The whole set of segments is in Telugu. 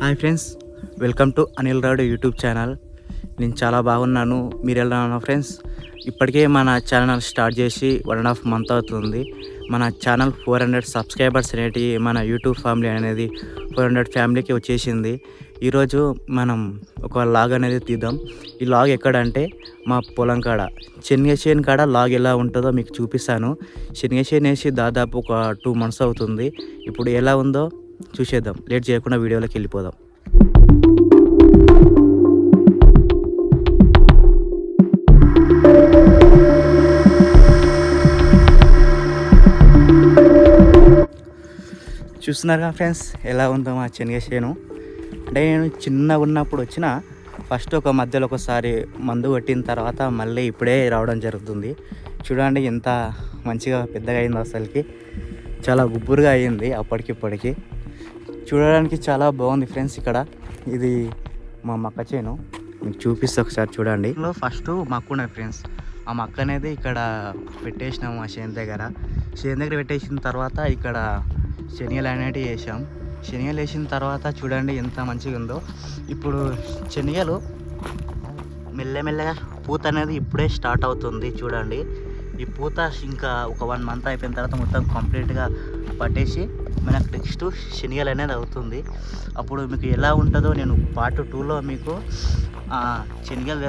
Hi friends welcome to Anil Radu YouTube channel. నేను చాలా బాగున్నాను. మీరు ఎలా ఉన్నా ఫ్రెండ్స్? ఇప్పటికే మన ఛానల్ స్టార్ట్ చేసి వన్ అండ్ హాఫ్ మంత్ అవుతుంది. మన ఛానల్ ఫోర్ హండ్రెడ్ సబ్స్క్రైబర్స్ అనేటి మన యూట్యూబ్ ఫ్యామిలీ అనేది ఫోర్ హండ్రెడ్ ఫ్యామిలీకి వచ్చేసింది. ఈరోజు మనం ఒక లాగ్ అనేది తీద్దాం. ఈ లాగ్ ఎక్కడంటే మా పొలం కాడ. శనగచేను కాడ లాగ్ ఎలా ఉంటుందో మీకు చూపిస్తాను. శనగచేను వేసి దాదాపు ఒక టూ మంత్స్ అవుతుంది. ఇప్పుడు ఎలా ఉందో చూసేద్దాం. లేట్ చేయకుండా వీడియోలోకి వెళ్ళిపోదాం. చూస్తున్నారుగా ఫ్రెండ్స్ ఎలా ఉందో మా శనగచేను అంటే నేను చిన్నగా ఉన్నప్పుడు వచ్చిన ఫస్ట్ ఒక మధ్యలో ఒకసారి మందు కొట్టిన తర్వాత మళ్ళీ ఇప్పుడే రావడం జరుగుతుంది. చూడండి ఎంత మంచిగా పెద్దగా అయిందో అసలుకి. చాలా గుబ్బురుగా అయింది అప్పటికిప్పటికి. చూడడానికి చాలా బాగుంది ఫ్రెండ్స్ ఇక్కడ. ఇది మా మక్క చేను. మీకు చూపిస్తే ఒకసారి చూడండి. ఫస్ట్ మక్క ఉన్నాయి ఫ్రెండ్స్. ఆ మక్క అనేది ఇక్కడ పెట్టేసినాము ఆ చేను దగ్గర. చేను దగ్గర పెట్టేసిన తర్వాత ఇక్కడ శనియలు అనేటివి వేసాం. శనియలు వేసిన తర్వాత చూడండి ఎంత మంచిగా ఉందో. ఇప్పుడు శనియలు మెల్లమెల్లగా పూత అనేది ఇప్పుడే స్టార్ట్ అవుతుంది చూడండి. ఈ పూత ఇంకా ఒక వన్ మంత్ అయిపోయిన తర్వాత మొత్తం కంప్లీట్గా పట్టేసి మనకు నెక్స్ట్ శనగలు అనేది అవుతుంది. అప్పుడు మీకు ఎలా ఉంటుందో నేను పార్ట్ టూలో మీకు ఆ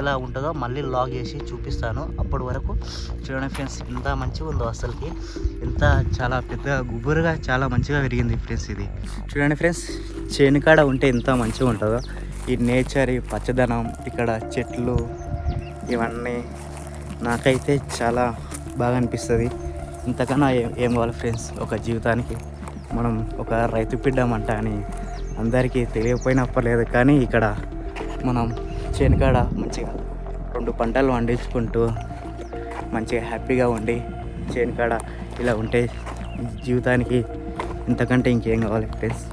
ఎలా ఉంటుందో మళ్ళీ లాగ్ చేసి చూపిస్తాను. అప్పటి వరకు చూడండి ఫ్రెండ్స్ ఎంత మంచిగా ఉందో అసలుకి. ఎంత చాలా పెద్దగా గుబురుగా చాలా మంచిగా పెరిగింది ఫ్రెండ్స్ ఇది. చూడండి ఫ్రెండ్స్ చేనికాడ ఉంటే ఎంత మంచిగా ఉంటుందో. ఈ నేచర్ ఈ పచ్చదనం ఇక్కడ చెట్లు ఇవన్నీ నాకైతే చాలా బాగా అనిపిస్తుంది. ఇంతకన్నా ఏం ఏం కావాలి ఫ్రెండ్స్ ఒక జీవితానికి మనం ఒక రైతు బిడ్డమంట అని అందరికీ తెలియకపోయినా పర్లేదు కానీ ఇక్కడ మనం చేనుకాడ మంచిగా రెండు పంటలు పండించుకుంటూ మంచిగా హ్యాపీగా ఉండి చేనుకాడ ఇలా ఉంటే జీవితానికి ఇంతకంటే ఇంకేం కావాలి ఫ్రెండ్స్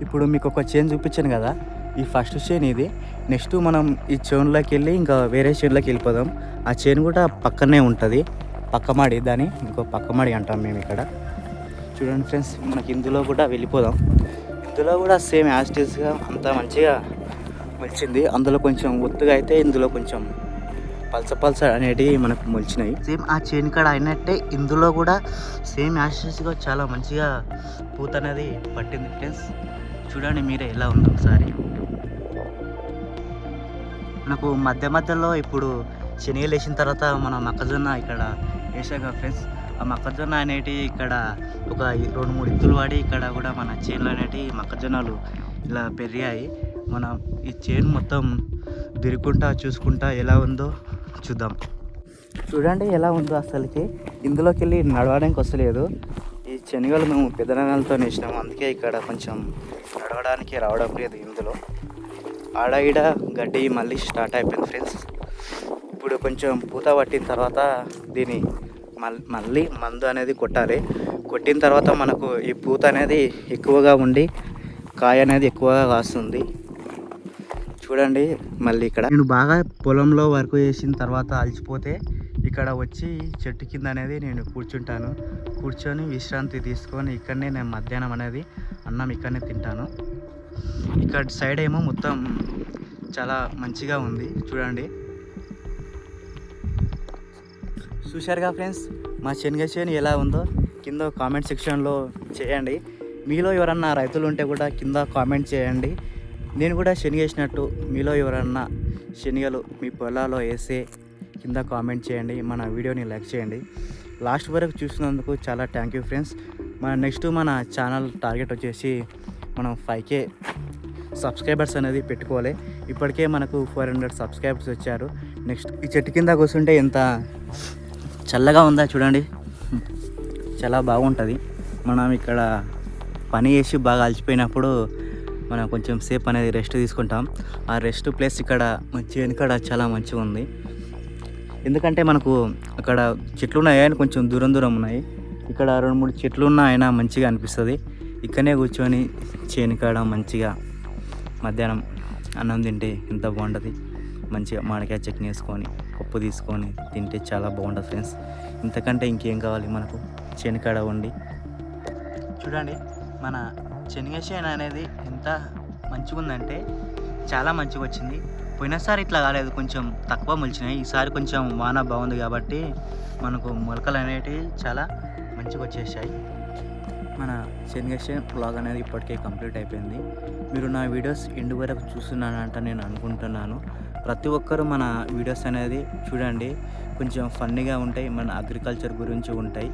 ఇప్పుడు మీకు ఒక చేన్ చూపించాను కదా ఈ ఫస్ట్ చేను ఇది. నెక్స్ట్ మనం ఈ చేనులోకి వెళ్ళి ఇంకా వేరే చేనులోకి వెళ్ళిపోదాం. ఆ చేను కూడా పక్కనే ఉంటుంది. పక్కమాడి దాని ఇంకో పక్కమాడి అంటాం మేము ఇక్కడ. చూడండి ఫ్రెండ్స్ మనకి ఇందులో కూడా వెళ్ళిపోదాం. ఇందులో కూడా సేమ్ యాస్టీస్గా అంత మంచిగా మొలిచింది. అందులో కొంచెం ఒత్తుగా అయితే ఇందులో కొంచెం పల్స పల్స అనేటివి మనకు మొలిచినాయి. సేమ్ ఆ చైన్ కాడ అయినట్టే ఇందులో కూడా సేమ్ యాస్టీస్గా చాలా మంచిగా పూత అనేది పట్టింది ఫ్రెండ్స్. చూడండి మీరే ఎలా ఉందో ఒకసారి. మనకు మధ్య మధ్యలో ఇప్పుడు శనగలు వేసిన తర్వాత మన మొక్కజొన్న ఇక్కడ వేసాక ఫ్రెండ్స్ ఆ మొక్కజొన్న అనేటి ఇక్కడ ఒక రెండు మూడు ఇత్తులు వాడి ఇక్కడ కూడా మన చేనులు అనేటి మొక్కజొన్నలు ఇలా పెరిగాయి. మనం ఈ చేను మొత్తం తిరుగుకుంటా చూసుకుంటా ఎలా ఉందో చూద్దాం. చూడండి ఎలా ఉందో అసలుకి. ఇందులోకి వెళ్ళి నడవడానికి వస్తలేదు ఈ శనగలు మేము పెద్దనాలతో వేసినాము అందుకే ఇక్కడ కొంచెం నడవడానికి రావడం లేదు ఇందులో. ఆడ ఈడ గడ్డి మళ్ళీ స్టార్ట్ అయిపోయింది ఫ్రెండ్స్ ఇప్పుడు కొంచెం పూత పట్టిన తర్వాత దీని మల్- మళ్ళీ మందు అనేది కొట్టాలి. కొట్టిన తర్వాత మనకు ఈ పూత అనేది ఎక్కువగా ఉండి కాయ అనేది ఎక్కువగా కాస్తుంది. చూడండి మళ్ళీ ఇక్కడ. నేను బాగా పొలంలో వర్క్ చేసిన తర్వాత అలసిపోతే ఇక్కడ వచ్చి చెట్టు కింద అనేది నేను కూర్చుంటాను. కూర్చొని విశ్రాంతి తీసుకొని ఇక్కడనే నేను మధ్యాహ్నం అనేది అన్నం ఇక్కడనే తింటాను. ఇక్కడ సైడ్ ఏమో మొత్తం చాలా మంచిగా ఉంది. చూడండి. చూశారుగా ఫ్రెండ్స్? మా శనగ చేను ఎలా ఉందో కింద కామెంట్ సెక్షన్లో చేయండి. మీలో ఎవరన్నా రైతులు ఉంటే కూడా కింద కామెంట్ చేయండి. నేను కూడా శనిగేసినట్టు మీలో ఎవరన్నా శనిగలు మీ పొలాల్లో వేసే కింద కామెంట్ చేయండి. మన వీడియోని లైక్ చేయండి. లాస్ట్ వరకు చూసినందుకు చాలా థ్యాంక్ యూ ఫ్రెండ్స్. మన నెక్స్ట్ మన ఛానల్ టార్గెట్ వచ్చేసి మనం ఫైవ్ కే సబ్స్క్రైబర్స్ అనేది పెట్టుకోవాలి. ఇప్పటికే మనకు ఫోర్ హండ్రెడ్ సబ్స్క్రైబర్స్ వచ్చారు. నెక్స్ట్ ఈ చెట్టు కింద కూర్చుంటే ఎంత చల్లగా ఉందా చూడండి. చాలా బాగుంటుంది. మనం ఇక్కడ పని చేసి బాగా అలసిపోయినప్పుడు మనం కొంచెం సేపు అనేది రెస్ట్ తీసుకుంటాం. ఆ రెస్ట్ ప్లేస్ ఇక్కడ మంచి వెనుకడ చాలా మంచిగా ఉంది. ఎందుకంటే మనకు అక్కడ చెట్లు ఉన్నాయి ఆయన కొంచెం దూరం దూరం ఉన్నాయి. ఇక్కడ రెండు మూడు చెట్లు ఉన్నా అయినా మంచిగా అనిపిస్తుంది. ఇక్కడనే కూర్చొని చేనుకాడ మంచిగా మధ్యాహ్నం అన్నం తింటే ఎంత బాగుంటుంది. మంచిగా మామిడికాయ చట్నీ వేసుకొని. పప్పు తీసుకొని తింటే చాలా బాగుంటుంది ఫ్రెండ్స్. ఇంతకంటే ఇంకేం కావాలి మనకు? శనికాడ ఉండి చూడండి మన శనగచేను అనేది ఎంత మంచిగా ఉందంటే చాలా మంచిగా వచ్చింది పోయినసారి ఇట్లా కాలేదు కొంచెం తక్కువ మొలిచినాయి. ఈసారి కొంచెం వాన బాగుంది కాబట్టి మనకు మొలకలు అనేటివి చాలా మంచిగా వచ్చేసాయి మన శనగచేను బ్లాగ్ అనేది ఇప్పటికే కంప్లీట్ అయిపోయింది. మీరు నా వీడియోస్ ఎండు వరకు చూస్తున్నానంట నేను అనుకుంటున్నాను. ప్రతి ఒక్కరు మన వీడియోస్ అనేది చూడండి. కొంచెం ఫన్నీగా ఉంటాయి. మన అగ్రికల్చర్ గురించి ఉంటాయి.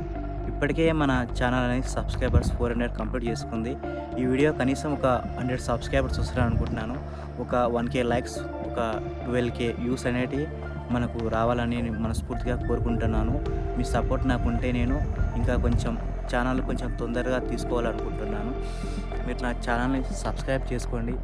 ఇప్పటికే మన ఛానల్ అనేది సబ్స్క్రైబర్స్ ఫోర్ హండ్రెడ్ కంప్లీట్ చేసుకుంది. ఈ వీడియో కనీసం ఒక హండ్రెడ్ సబ్స్క్రైబర్స్ వస్తారని అనుకుంటున్నాను ఒక వన్ కే లైక్స్ ఒక ట్వెల్వ్ కే వ్యూస్ అనేటివి మనకు రావాలని నేను మనస్ఫూర్తిగా కోరుకుంటున్నాను. మీ సపోర్ట్ నాకు ఉంటే నేను ఇంకా కొంచెం ఛానల్ కొంచెం తొందరగా తీసుకోవాలనుకుంటున్నాను. మీరు నా ఛానల్ని సబ్స్క్రైబ్ చేసుకోండి.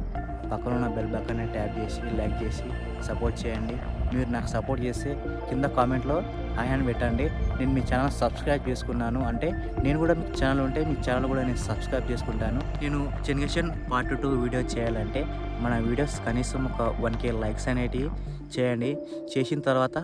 పక్కన ఉన్న బెల్ బక్కనే ట్యాప్ చేసి లైక్ చేసి సపోర్ట్ చేయండి. మీరు నాకు సపోర్ట్ చేస్తే కింద కామెంట్లో హాయ్ అని పెట్టండి. నేను మీ ఛానల్ సబ్స్క్రైబ్ చేసుకున్నాను అంటే నేను కూడా మీ ఛానల్ ఉంటే మీ ఛానల్ కూడా నేను సబ్స్క్రైబ్ చేసుకుంటాను. నేను జనరేషన్ పార్ట్ టూ వీడియో చేయాలంటే మన వీడియోస్ కనీసం ఒక వన్ కే లైక్స్ అనేటివి చేయండి. చేసిన తర్వాత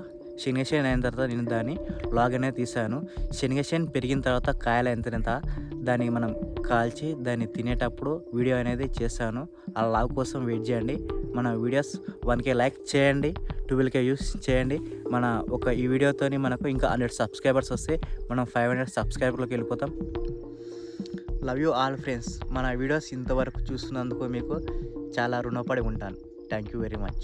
శనగసేన్ అయిన తర్వాత నేను దాన్ని లాగ్ అనేది తీసాను శనగసేన్ పెరిగిన తర్వాత కాయలు ఎంత దాన్ని మనం కాల్చి దాన్ని తినేటప్పుడు వీడియో అనేది చేశాను. ఆ లాగ్ కోసం వెయిట్ చేయండి. మన వీడియోస్ వన్ కే లైక్ చేయండి. ట్వెల్వ్ కే యూస్ చేయండి. మన ఒక ఈ వీడియోతోని మనకు ఇంకా హండ్రెడ్ సబ్స్క్రైబర్స్ వస్తే మనం ఫైవ్ హండ్రెడ్ సబ్స్క్రైబర్లోకి వెళ్ళిపోతాం. Love you all friends. మన వీడియోస్ ఇంతవరకు చూస్తున్నందుకు మీకు చాలా రుణపడి ఉంటాను. Thank you very much.